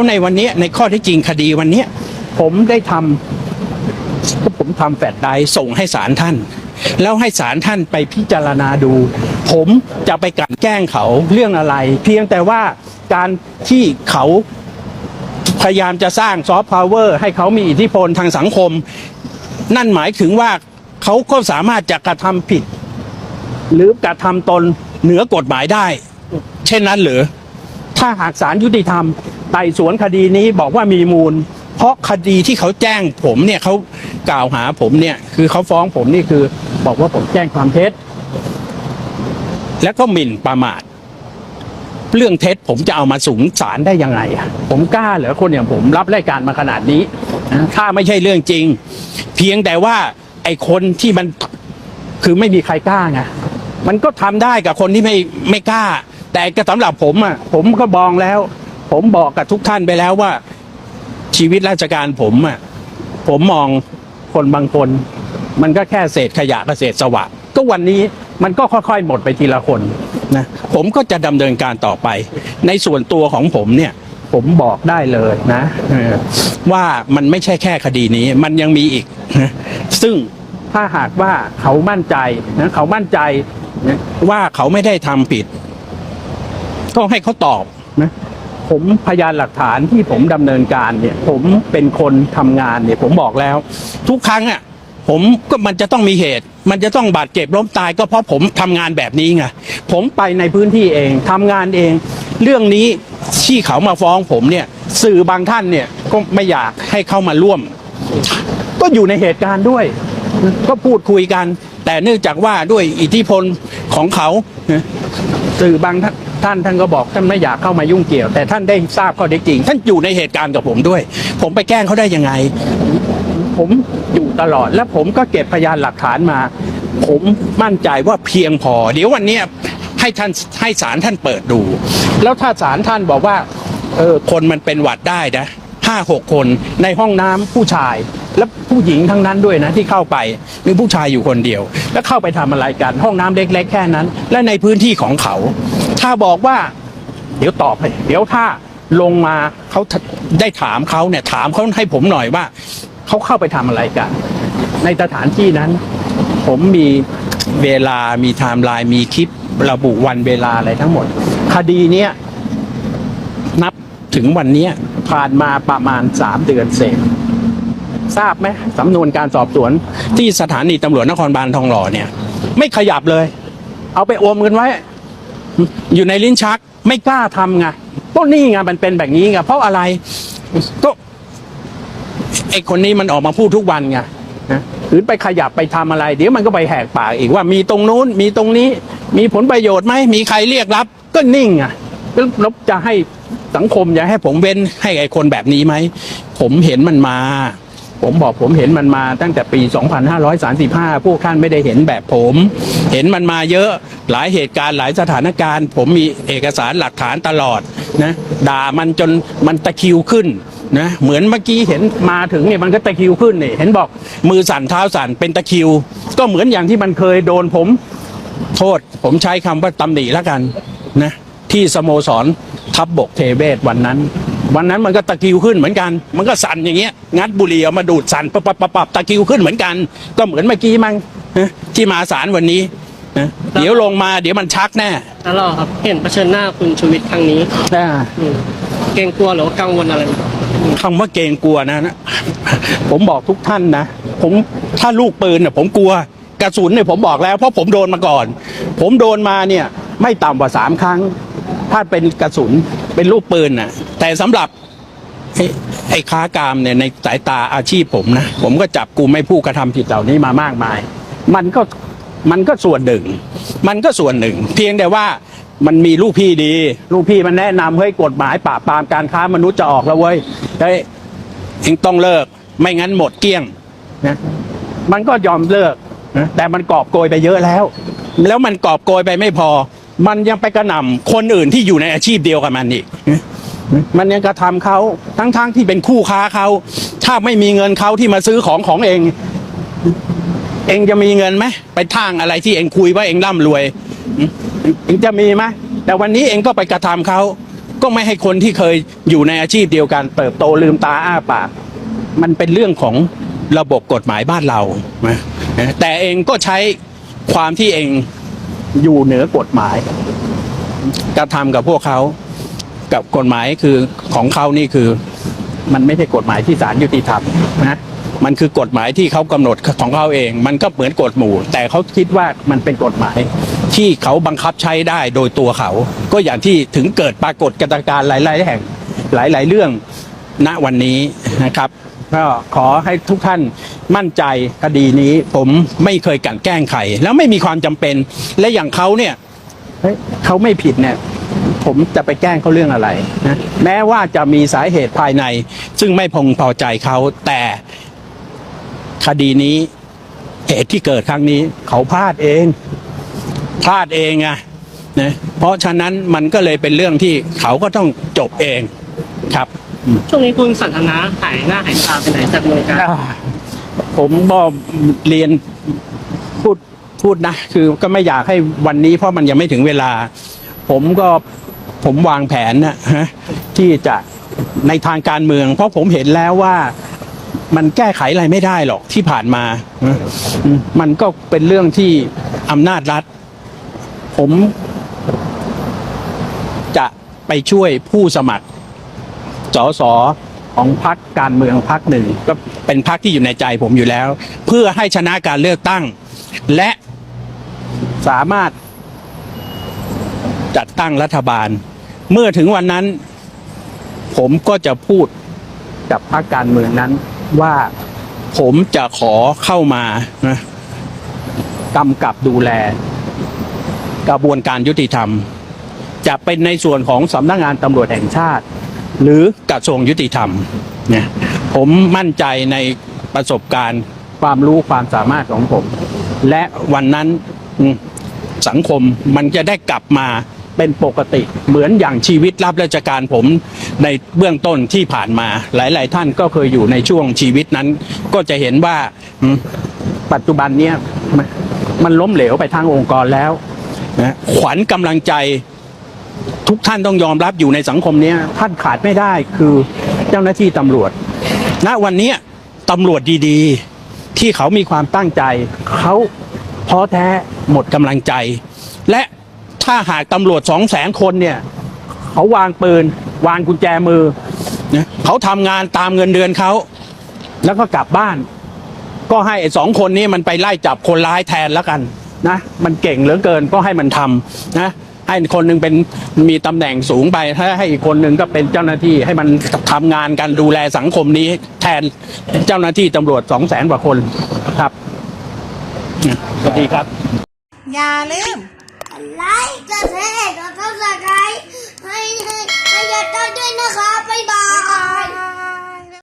แล้วในวันนี้ในข้อที่จริงคดีวันนี้ผมได้ทำก็ผมทำแฟลชไดส่งให้ศาลท่าน แล้วให้ศาลท่านไปพิจารณาดู ผมจะไปกลั่นแกล้งเขาเรื่องอะไร เพียงแต่ว่าการที่เขาพยายามจะสร้างซอฟต์พาวเวอร์ให้เขามีอิทธิพลทางสังคม นั่นหมายถึงว่าเขาก็สามารถจะกระทำผิด หรือกระทำตนเหนือกฎหมายได้ เช่นนั้นหรือถ้าหากศาลยุติธรรม ไต่สวนคดีนี้บอกว่ามีมูล เพราะคดีที่เขาแจ้งผมเนี่ยเขากล่าวหาผมเนี่ย คือเขาฟ้องผมนี่คือ บอกว่าผมแจ้งความเท็จ แล้วก็หมิ่นประมาท เรื่องเท็จผมจะเอามาสูงศาลได้ยังไงอะผมกล้าเหรอคนอย่างผมรับรายการมาขนาดนี้ถ้าไม่ใช่เรื่องจริง เพียงแต่ว่าไอ้คนที่มันคือไม่มีใครกล้าไงมันก็ทำได้กับคนที่ไม่ไม่กล้า แต่ก็สำหรับผมอะผมก็บองแล้ว ผมบอกกับทุกท่านไปแล้วว่า ชีวิตราชการผมอะผมมองคนบางคน มันก็แค่เศษขยะกับเศษสวะ ก็วันนี้มันก็ค่อยๆหมดไปทีละคนนะผมก็จะดำเนินการต่อไป ในส่วนตัวของผมเนี่ย ผมบอกได้เลยนะว่ามันไม่ใช่แค่คดีนี้ มันยังมีอีกนะซึ่งถ้าหากว่าเขามั่นใจนะเขามั่นใจนะว่าเขาไม่ได้ทำผิด ก็ให้เขาตอบนะ ผมพยานหลักฐานที่ผมดำเนินการเนี่ย ผมเป็นคนทำงานเนี่ย ผมบอกแล้ว ทุกครั้งอะผมก็มันจะต้องมีเหตุ มันจะต้องบาดเจ็บล้มตายก็เพราะผมทำงานแบบนี้ไงผมไปในพื้นที่เองทำงานเอง เรื่องนี้ที่เขามาฟ้องผมเนี่ย สื่อบางท่านเนี่ยก็ไม่อยากให้เข้ามาร่วม ก็อยู่ในเหตุการณ์ด้วย ก็พูดคุยกัน แต่เนื่องจากว่าด้วยอิทธิพลของเขาสื่อบางท่าน ท่านท่านก็บอกท่านไม่อยากเข้ามายุ่งเกี่ยว แต่ท่านได้ทราบข้อเท็จจริง ท่านอยู่ในเหตุการณ์กับผมด้วย ผมไปแกล้งเขาได้ยังไง ผมอยู่ตลอดและผมก็เก็บพยานหลักฐานมา ผมมั่นใจว่าเพียงพอ เดี๋ยววันนี้ให้ท่านให้ศาลท่านเปิดดู แล้วถ้าศาลท่านบอกว่าเออคนมันเป็นหวัดได้นะห้าหกคนในห้องน้ำผู้ชายและผู้หญิงทั้งนั้นด้วยนะที่เข้าไปมีผู้ชายอยู่คนเดียว แล้วเข้าไปทำอะไรกัน ห้องน้ำเล็กๆแค่นั้น และในพื้นที่ของเขา ถ้าบอกว่า เดี๋ยวตอบให้เดี๋ยวถ้าลงมาเขาได้ถามเขาเนี่ย ถามเขาให้ผมหน่อยว่าเขาเข้าไปทำอะไรกัน ในสถานที่นั้น ผมมีเวลามีไทม์ไลน์มีคลิประบุวันเวลาอะไรทั้งหมด คดีเนี้ยนับถึงวันเนี้ยผ่านมาประมาณสามเดือนเศษทราบไหมสำนวนการสอบสวนที่สถานีตำรวจนครบาลทองหล่อเนี่ย ไม่ขยับเลย เอาไปโอมกันไว้ อยู่ในลิ้นชักไม่กล้าทำไงก็นี่ไงมันเป็นแบบนี้ไงเพราะอะไรก็ไอคนนี้มันออกมาพูดทุกวันไงนะหรือไปขยับไปทำอะไร เดี๋ยวมันก็ไปแหกปากอีกว่ามีตรงนู้นมีตรงนี้ มีผลประโยชน์ไหมมีใครเรียกรับ ก็นิ่งไงแล้วแล้วจะให้สังคมจะให้ผมเว้นให้ไอคนแบบนี้ไหมผมเห็นมันมา ผมบอกผมเห็นมันมาตั้งแต่ปี 2535 พวกท่านไม่ได้เห็นแบบผม เห็นมันมาเยอะหลายเหตุการณ์หลายสถานการณ์ ผมมีเอกสารหลักฐานตลอดนะด่ามันจนมันตะคิวขึ้นนะเหมือนเมื่อกี้เห็นมาถึงเนี่ยมันก็ตะคิวขึ้นเนี่ยเห็นบอกมือสั่นเท้าสั่นเป็นตะคิว ก็เหมือนอย่างที่มันเคยโดนผมโทษ ผมใช้คำว่าตำหนิแล้วกันนะที่สโมสรทับบกเทเบศวันนั้น วันนั้นมันก็ตะคริวขึ้นเหมือนกัน มันก็สั่นอย่างเงี้ย งัดบุหรี่เอามาดูดสั่นปับปับปับปับตะคริวขึ้นเหมือนกัน ก็เหมือนเมื่อกี้มั้งนะที่มาศาลวันนี้นะเดี๋ยวลงมาเดี๋ยวมันชักแน่แล้วเราครับ เห็นเผชิญหน้าคุณชูวิทย์ครั้งนี้อ่าอืมเกรงกลัวหรือว่ากังวลอะไรไหมคำว่าเกรงกลัวนะนะผมบอกทุกท่านนะ ผมถ้าลูกปืนเนี่ยผมกลัวกระสุนเนี่ยผมบอกแล้วเพราะผมโดนมาก่อน ผมโดนมาเนี่ย ไม่ต่ำกว่าสามครั้ง ถ้าเป็นกระสุนเป็นลูกปืนน่ะแต่สำหรับไอ้ค้ากามเนี่ยในสายตาอาชีพผมนะ ผมก็จับกลุ่มไม่ผู้กระทำผิดเหล่านี้มามากมาย มันก็มันก็ส่วนหนึ่ง มันก็ส่วนหนึ่ง เพียงแต่ว่ามันมีลูกพี่ดี ลูกพี่มันแนะนำเฮ้ยกฎหมายปราบปรามการค้ามนุษย์จะออกแล้วเว้ยเฮ้ยเองต้องเลิก ไม่งั้นหมดเกี้ยงนะมันก็ยอมเลิกนะแต่มันกอบโกยไปเยอะแล้ว แล้วมันกอบโกยไปไม่พอ มันยังไปกระหน่ำคนอื่นที่อยู่ในอาชีพเดียวกับมันอีกนะมันยังกระทำเขาทั้งๆที่เป็นคู่ค้าเขาถ้าไม่มีเงินเขาที่มาซื้อของของเอง เองจะมีเงินไหมไปท่างอะไรที่เองคุยว่าเองร่ำรวยอืมเองจะมีไหมแต่วันนี้เองก็ไปกระทำเขาก็ไม่ให้คนที่เคยอยู่ในอาชีพเดียวกัน เติบโตลืมตาอ้าปากมันเป็นเรื่องของระบบกฎหมายบ้านเรานะแต่เองก็ใช้ความที่เอง อยู่เหนือกฎหมายกระทำกับพวกเขากับกฎหมายคือของเขานี่คือ มันไม่ใช่กฎหมายที่ศาลยุติธรรมนะมันคือกฎหมายที่เขากำหนดของเขาเอง มันก็เหมือนกฎหมู่ แต่เขาคิดว่ามันเป็นกฎหมาย ที่เขาบังคับใช้ได้โดยตัวเขา ก็อย่างที่ถึงเกิดปรากฏการณ์หลาย ๆ แห่งหลาย ๆ เรื่องณวันนี้นะครับ ก็ขอให้ทุกท่านมั่นใจคดีนี้ ผมไม่เคยกลันแกล้งใครแล้วไม่มีความจำเป็น และอย่างเขาเนี่ยเฮ้ยเขาไม่ผิดเนี่ย ผมจะไปแกล้งเขาเรื่องอะไรนะแม้ว่าจะมีสาเหตุภายใน ซึ่งไม่พงพอใจเขาแต่คดีนี้เหตุที่เกิดครั้งนี้ เขาพลาดเองพลาดเองอะนะเพราะฉะนั้นมันก็เลยเป็นเรื่องที่เขาก็ต้องจบเองครับ ช่วงนี้คุณสันทนาหายหน้าหายตาไปไหนจากเมืองการผมก็เรียนพูดพูดนะ คือก็ไม่อยากให้วันนี้เพราะมันยังไม่ถึงเวลา ผมก็ผมวางแผนนะฮะที่จะในทางการเมือง เพราะผมเห็นแล้วว่ามันแก้ไขอะไรไม่ได้หรอกที่ผ่านมา มันก็เป็นเรื่องที่อำนาจรัฐ ผมจะไปช่วยผู้สมัคร สสของพรรคการเมืองพรรคหนึ่งก็เป็นพรรคที่อยู่ในใจผมอยู่แล้ว เพื่อให้ชนะการเลือกตั้ง และสามารถจัดตั้งรัฐบาล เมื่อถึงวันนั้น ผมก็จะพูดกับพรรคการเมืองนั้นว่าผมจะขอเข้ามานะกำกับดูแล กระบวนการยุติธรรม จะเป็นในส่วนของสำนักงานตำรวจแห่งชาติ หรือกระทรวงยุติธรรมเนี่ยผมมั่นใจในประสบการณ์ความรู้ความสามารถของผม และวันนั้นสังคมมันจะได้กลับมาเป็นปกติเหมือนอย่างชีวิตรับราชการผมในเบื้องต้นที่ผ่านมา หลาย ๆ ท่านก็เคยอยู่ในช่วงชีวิตนั้น ก็จะเห็นว่าปัจจุบันเนี้ยมันมันล้มเหลวไปทางองค์กรแล้วนะขวัญกำลังใจ ทุกท่านต้องยอมรับอยู่ในสังคมนี้ท่านขาดไม่ได้คือเจ้าหน้าที่ตำรวจ ณวันนี้ตำรวจดีๆ ที่เขามีความตั้งใจ เขาท้อแท้หมดกำลังใจ และถ้าหากตำรวจสองแสนคนเนี่ย เขาวางปืน วางกุญแจมือนะเขาทำงานตามเงินเดือนเขา แล้วก็กลับบ้าน ก็ให้สองคนนี้มันไปไล่จับคนร้ายแทนแล้วกันนะ มันเก่งเหลือเกินก็ให้มันทำนะ ให้คนหนึงเป็นมีตำแหน่งสูงไป ถ้าให้อีกคนหนึ่งก็เป็นเจ้าหน้าที่ให้มันทำงานกันดูแลสังคมนี้ แทนเจ้าหน้าที่ตำรวจสองแสนกว่าคนครับสวัสดีครับ อย่าลืมไลค์กดแชร์กดซับสไครต์ให้ให้ให้ยอดด้วยนะครับบ๊ายบาย